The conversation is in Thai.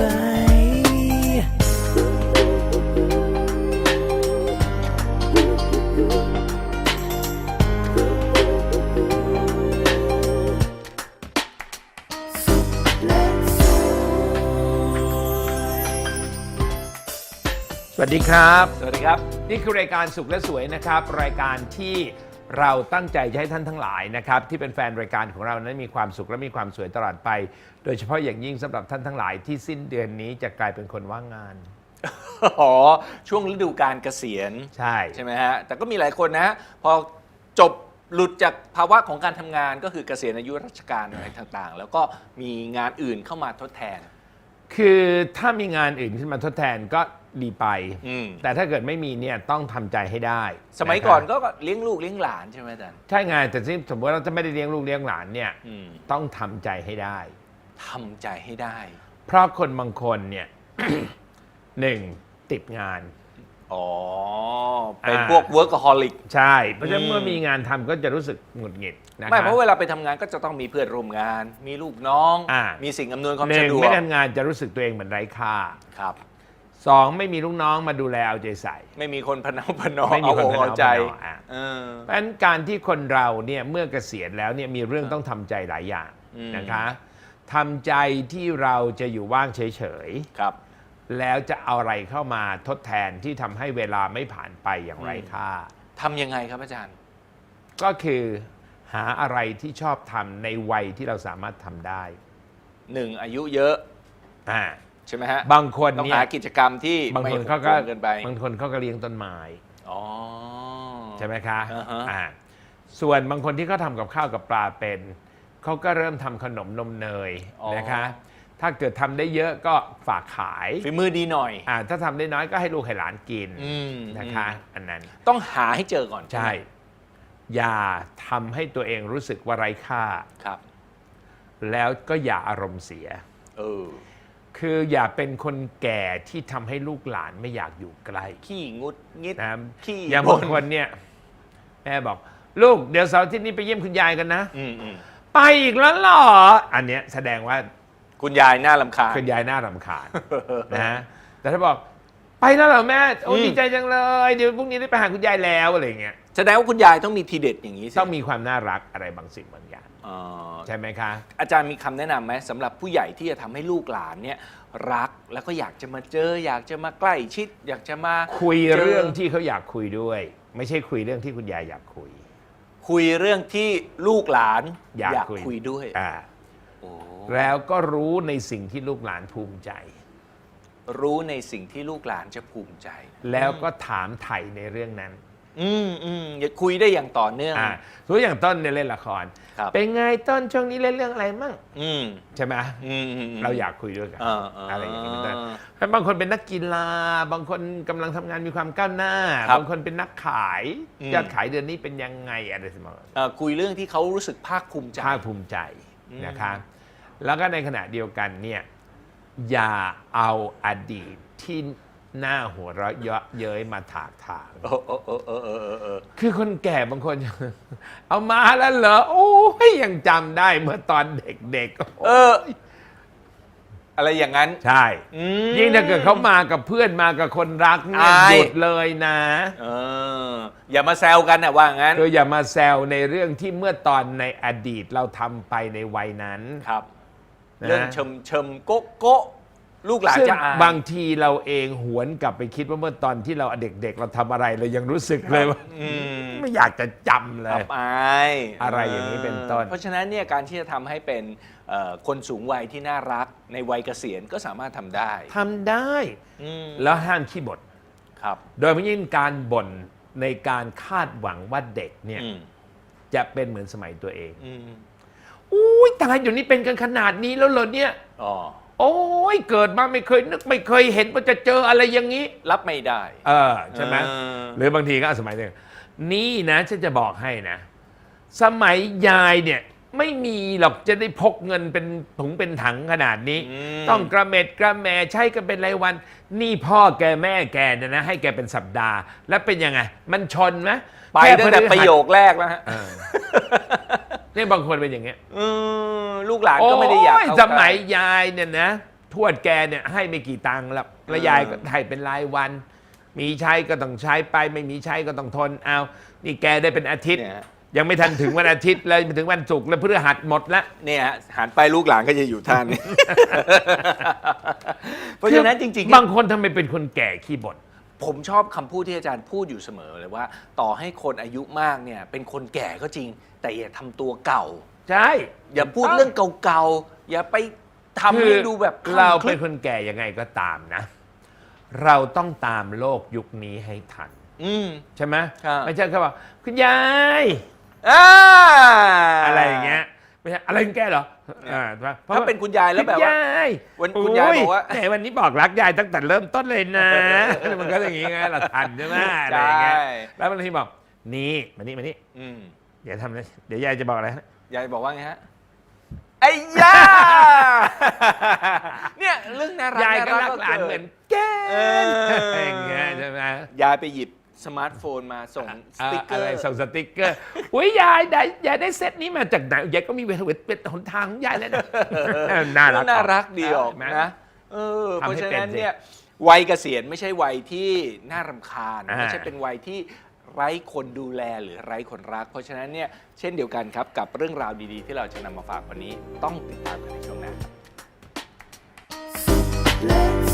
ร สวัสดีครับ สวัสดีครับ นี่คือรายการสุขและสวยนะครับ รายการที่ เราตั้งใจจะให้ท่านทั้งหลายนะครับที่เป็นแฟนรายการของเรานั้นมีความสุขและมีความสวยตลอดไป โดยเฉพาะอย่างยิ่งสำหรับท่านทั้งหลายที่สิ้นเดือนนี้จะกลายเป็นคนว่างงาน อ๋อช่วงฤดูการเกษียณใช่ ใช่ไหมฮะ แต่ก็มีหลายคนนะฮะพอจบหลุดจากภาวะของการทำงานก็คือเกษียณอายุราชการอะไรต่างๆ แล้วก็มีงานอื่นเข้ามาทดแทน คือถ้ามีงานอื่นขึ้นมาทดแทนก็ดีไป อืมแต่ถ้าเกิดไม่มีเนี่ยต้องทำใจให้ได้สมัยะครับก่อนก็เลี้ยงลูกเลี้ยงหลานใช่ไหมอาจารย์ใช่ไงแต่ที่สมมติเราจะไม่ได้เลี้ยงลูกเลี้ยงหลานเนี่ยอืมต้องทำใจให้ได้ ทำใจให้ได้ เพราะคนบางคนเนี่ย หนึ่งติดงาน อ๋อ เป็นอ่าพวก workaholic ใช่ เพราะฉะนั้นอืมเมื่อมีงานทำก็จะรู้สึกหงุดหงิดนะไม่คเพรับ ราะเวลาไปทำงานก็จะต้องมีเพื่อนร่วมงาน มีลูกน้อง อ่ามีสิ่งอำนวยความหนึ่สะงดวกไม่ทำงานจะรู้สึกตัวเองเหมือนไร้ค่าครับ สองไม่มีลูกน้องมาดูแลเอาใจใส่ ไม่มีคนพนอพนอไม่มีเอาคนอกพนอเอาใจพนออะ เออ เพราะฉะนั้นการที่คนเราเนี่ยเมื่อเกษียณแล้วเนี่ยมีเรื่องต้องทำใจหลายอย่างอืม นะคะทำใจที่เราจะอยู่ว่างเฉยครับ ๆ แล้วจะเอาอะไรเข้ามาทดแทนที่ทำให้เวลาไม่ผ่านไปอย่างไร้ค่า ทำยังไงครับอาจารย์ ก็คือหาอะไรที่ชอบทำในวัยที่เราสามารถทำได้หนึ่งอายุเยอะอ่าใช่ไหมฮะบางคนต้องเนี่ยหากิจกรรมที่บางไม่คนเขาก็หกโหมเกินไปบางคนเขาก็เลี้ยงต้นไม้ อ๋อ ใช่ไหมคะอ่าฮะ อ่าส่วนบางคนที่เขาทำกับข้าวกับปลาเป็น เขาก็เริ่มทำขนมนมเนยนะคะ ถ้าเกิดทำได้เยอะก็ฝากขายฝีมือดีหน่อย อ่าถ้าทำได้น้อยก็ให้ลูกให้หลานกินอืมนะคะ อันนั้น ต้องหาให้เจอก่อนใช่ อย่าทำให้ตัวเองรู้สึกว่าไร้ค่า ครับ แล้วก็อย่าอารมณ์เสีย เออ คืออย่าเป็นคนแก่ที่ทำให้ลูกหลานไม่อยากอยู่ใกล้ขี้งุดงิด นะขี้อย่างบางคนเนี่ยแม่บอก ลูกเดี๋ยวเสาร์อาที่นี้ไปเยี่ยมคุณยายกันนะ อืมอืมไปอีกแล้วเหรอ อันเนี้ยแสดงว่า คุณยายน่าลำคาญ คุณยายน่ารำคาญนะแต่ถ้าบอกไปแล้วเหรอแม่โอ้อืม ดีใจจังเลย เดี๋ยวพรุ่งนี้ได้ไปหาคุณยายแล้วอะไรอย่างเงี้ยแสดงว่าคุณยายต้องมีทีเด็ดอย่างนี้สิต้องมีความน่ารักอะไรบางสิ่งบางอย่างอ๋อใช่ไหมคะ อาจารย์มีคำแนะนำไหมสำหรับผู้ใหญ่ที่จะทำให้ลูกหลานเนี่ยรักแล้วก็อยากจะมาเจอ อยากจะมาใกล้ชิด อยากจะมาคุยจเรื่องที่เขาอยากคุยด้วย ไม่ใช่คุยเรื่องที่คุณยายอยากคุย คุยเรื่องที่ลูกหลานอยากอยากคุยคุย ด้วย อ่าโอ้ แล้วก็รู้ในสิ่งที่ลูกหลานภูมิใจ รู้ในสิ่งที่ลูกหลานจะภูมิใจ แล้วก็ถามไถ่ในเรื่องนั้น อืมอืมอย่าคุยได้อย่างต่อเนื่องอ่าสมมติอย่างต้นเนี่ยเล่นละคร ครับเป็นไงต้นช่วงนี้เล่นเรื่องอะไรมั่งอืมใช่ไหมอืมอืมมเราอยากคุยด้วยกันอ่าอ่าอะไรอย่างนี้เป็นต้นแล้วบางคนเป็นนักกีฬา บางคนกำลังทำงานมีความก้าวหน้า ครับบางคนเป็นนักขายอืม ยอดขายเดือนนี้เป็นยังไงอะไรสมองเอ่อคุยเรื่องที่เขารู้สึกภาคภูมิใจ ภาคภูมิใจอืมนะคะ แล้วก็ในขณะเดียวกันเนี่ยอย่าเอาอดีตที่หน้าหัวเราะเยาะเย้ยมาถากถางโอ้โอ้โอ้โอ้โอ้โอ้โอ้คือคนแก่บางคน เอามาแล้วเหรอโอ้ยยังจำได้เมื่อตอนเด็กๆเออ อะไรอย่างนั้น ใช่อืมยิ่งถ้าเกิดเขามากับเพื่อนมากับคนรักเนี่ยอายหยุดเลยนะ เออ อย่ามาแซวกันนะว่างั้น คืออย่ามาแซวในเรื่องที่เมื่อตอนในอดีตเราทำไปในวัยนั้น ครับนะ เรื่องเชิมเชิมโก๊ะโก๊ะลูกหลานซึ่งจะอาย บางทีเราเองหวนกลับไปคิดว่าเมื่อตอนที่เราเด็กๆ เราทำอะไรเรายังรู้สึกเลยว่าอืม ไม่อยากจะจำเลอัยบอายอะไรอย่างนี้เป็นต้น เพราะฉะนั้นเนี่ยการที่จะทำให้เป็นเอ่อคนสูงวัยที่น่ารักในวัยเกษียณก็สามารถทำได้ทำได้ อืมแล้วห้ามขี้บ่นครับโดยเฉพาะยิ่งการบ่นในการคาดหวังว่าเด็กเนี่ย อืมจะเป็นเหมือนสมัยตัวเอง อืม อุ้ยตายเดี๋ยวนี้เป็นกันขนาดนี้แล้วเหรอเนี่ย อ๋อโอ้ยเกิดมาไม่เคยนึกไม่เคยเห็นว่าจะเจออะไรอย่างนี้ รับไม่ได้ เออใช่ไหมเออ หรือบางทีก็เอาสมัยหนึ่งนี่นะฉันจะบอกให้นะ สมัยยายเนี่ย ไม่มีหรอกจะได้พกเงินเป็นถุงเป็นถังขนาดนี้มต้องกระเม็ดกระแหมใช้กันเป็นรายวัน นี่พ่อแกแม่แกเนี่ยนะ ให้แกเป็นสัปดาห์ แล้วเป็นยังไง มันชนไหมไปตั้งแต่ประโยคแรกแล้วฮะเออ เนี่ยบางคนเป็นอย่างเงี้ยเออลูกหลานก็ไม่ได้อยากโเข้าสใกล้มัยยายเนี่ยนะทวดแกเนี่ยให้ไม่กี่ตังค์แล้วแล้วยายก็ให้เป็นรายวัน มีใช้ก็ต้องใช้ไป ไม่มีใช้ก็ต้องทนเอา นี่แกได้เป็นอาทิตย์ เนี่ยฮะ ยังไม่ทันถึงวันอาทิตย์เลยถึงวันศุกร์แล้วพฤหัสหมดละ เนี่ยฮะหันไปลูกหลานก็จะอยู่ท่าน เพราะฉะนั้นจริงๆ บางคนทำไมเป็นคนแก่ขี้บ่น ผมชอบคำพูดที่อาจารย์พูดอยู่เสมอเลยว่า ต่อให้คนอายุมากเนี่ยเป็นคนแก่ก็จริง แต่อย่าทำตัวเก่า ใช่ อย่าพูดเรื่องเก่าๆ อย่าไปทำให้ดูแบบคลั่งเราคเป็ลึนกคนแก่ยังไงก็ตามนะ เราต้องตามโลกยุคนี้ให้ทัน อืม ใช่ไหมครับ ไม่ใช่แค่ว่าคุณยาย อ่า อะไรอย่างเงี้ย ไม่ใช่อะไรของแกเหรออ่าพระถ้าเป็นคุณยายแล้วแบบว่าคุณยายวันคุณยายบอกว่าโแหมวันนี้บอกรักยายตั้งแต่เริ่มต้นเลยนะ มันก็อย่างงี้ไงเราทันใช่ไหมอะไรอย่างเงี้ยใช่แล้วบางทีบอกนี่มานี่มานี่อืมเดี๋ยวทำนะเดี๋ยวยายจะบอกอะไรฮะยายบอกว่าไงฮะไอ้ยาเนี่ยเรื่องน่ารักยายก็รักก็หลานกิดเหมือนแกเอออ อย่างเงี้ยใช่ไหม ยายไปหยิบ สมาร์ทโฟนมาส่งสติ๊กเกออะไรร์ ส่งสติ๊กเกอร์อุ้ยยายได้ยายได้เซตนี้มาจากไหนยายก็มีเวทเป็นหนทางของยายแล้วนะ น่ารัก น่ารักดีออกเห็ไหมนะ เออ ทำให้เพราะฉะนั้นเป็นสิเนี่ยวัยเกษียณไม่ใช่วัยที่น่ารำคาญ อ่า ไม่ใช่เป็นวัยที่ไร้คนดูแลหรือไร้คนรัก เพราะฉะนั้นเนี่ยเช่นเดียวกันครับกับเรื่องราวดีๆ ที่เราจะนำมาฝากวันนี้ ต้องติดตามกันในช่วงหน้า Let's